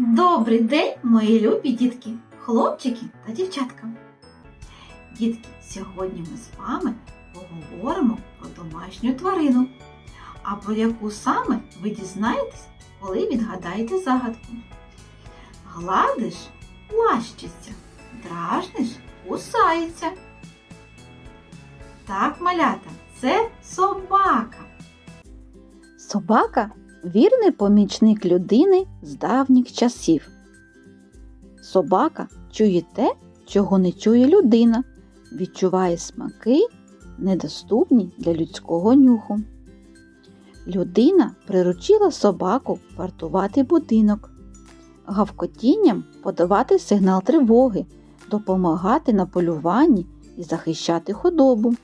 Добрий день, мої любі дітки, хлопчики та дівчатка. Дітки, сьогодні ми з вами поговоримо про домашню тварину. А про яку саме ви дізнаєтесь, коли відгадаєте загадку. Гладиш лащиться, дражниш кусається. Так, малята, це собака. Собака вірний помічник людини з давніх часів. Собака чує те, чого не чує людина, відчуває смаки, недоступні для людського нюху. Людина приручила собаку вартувати будинок, гавкотінням подавати сигнал тривоги, допомагати на полюванні і захищати худобу.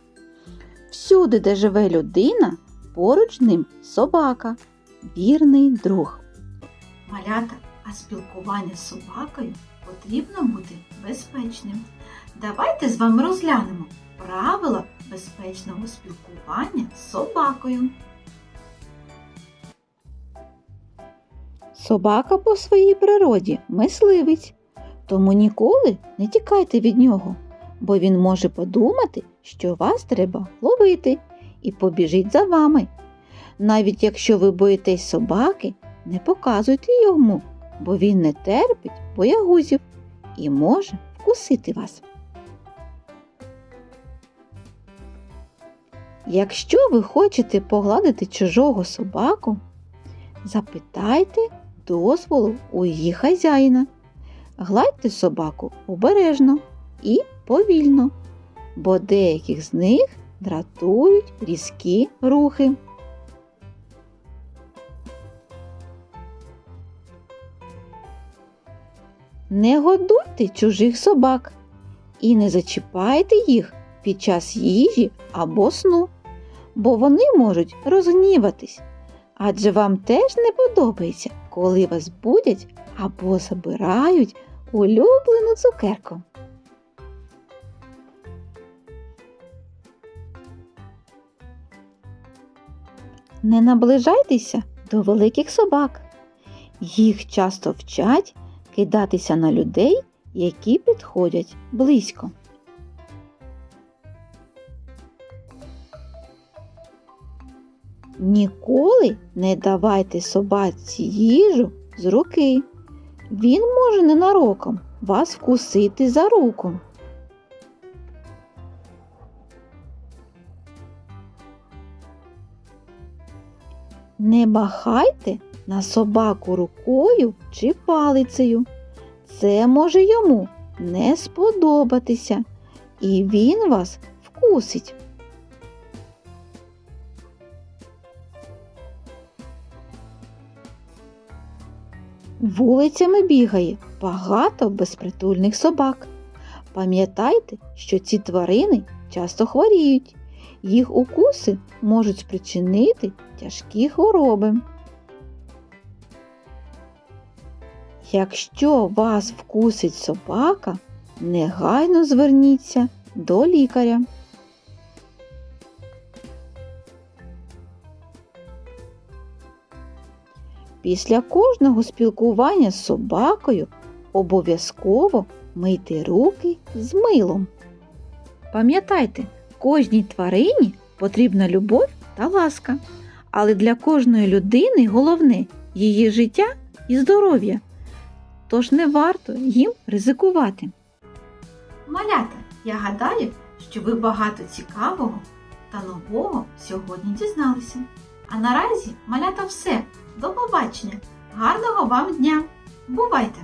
Всюди, де живе людина, поруч ним собака, вірний друг. Малята, а спілкування з собакою потрібно бути безпечним. Давайте з вами розглянемо правила безпечного спілкування з собакою. Собака по своїй природі мисливець, тому ніколи не тікайте від нього, бо він може подумати, що вас треба ловити і побіжить за вами. Навіть якщо ви боїтесь собаки, не показуйте йому, бо він не терпить боягузів і може вкусити вас. Якщо ви хочете погладити чужого собаку, запитайте дозволу у її хазяїна. Гладьте собаку обережно і повільно, бо деяких з них дратують різкі рухи. Не годуйте чужих собак і не зачіпайте їх під час їжі або сну, бо вони можуть розгніватись. Адже вам теж не подобається, коли вас будять або забирають улюблену цукерку. Не наближайтеся до великих собак. Їх часто вчать кидатися на людей, які підходять близько. Ніколи не давайте собаці їжу з руки. Він може ненароком вас вкусити за руку. Не махайте на собаку рукою чи палицею. Це може йому не сподобатися, і він вас вкусить. Вулицями бігає багато безпритульних собак. Пам'ятайте, що ці тварини часто хворіють. Їх укуси можуть спричинити тяжкі хвороби. Якщо вас вкусить собака, негайно зверніться до лікаря. Після кожного спілкування з собакою обов'язково мийте руки з милом. Пам'ятайте, кожній тварині потрібна любов та ласка, але для кожної людини головне її життя і здоров'я. Тож не варто їм ризикувати. Малята, я гадаю, що ви багато цікавого та нового сьогодні дізналися. А наразі малята все. До побачення! Гарного вам дня! Бувайте!